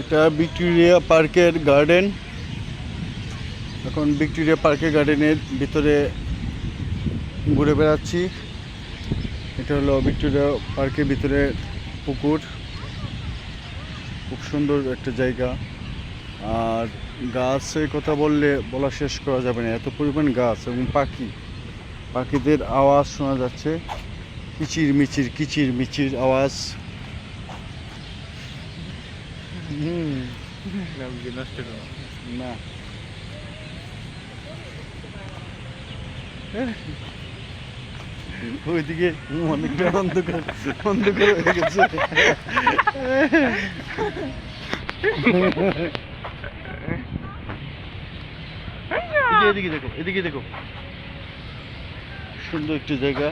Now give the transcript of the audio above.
এটা ভিক্টোরিয়া পার্কের গার্ডেন। এখন ভিক্টোরিয়া পার্কের গার্ডেনের ভিতরে ঘুরে বেড়াচ্ছি। এটা হলো ভিক্টোরিয়া পার্কের ভিতরে পুকুর। খুব সুন্দর একটা জায়গা। আর গাছের কথা বললে বলা শেষ করা যাবে না। এত পরিমাণ গাছ এবং পাখি। পাখিদের আওয়াজ শোনা যাচ্ছে। কিচির মিচির কিচির মিচির আওয়াজ। হুম নষ্ট করো না ওইদিকে অনেকটা অন্ধকার অন্ধকার হয়ে গেছে এদিকে, দেখো এদিকে দেখো সুন্দর একটি জায়গা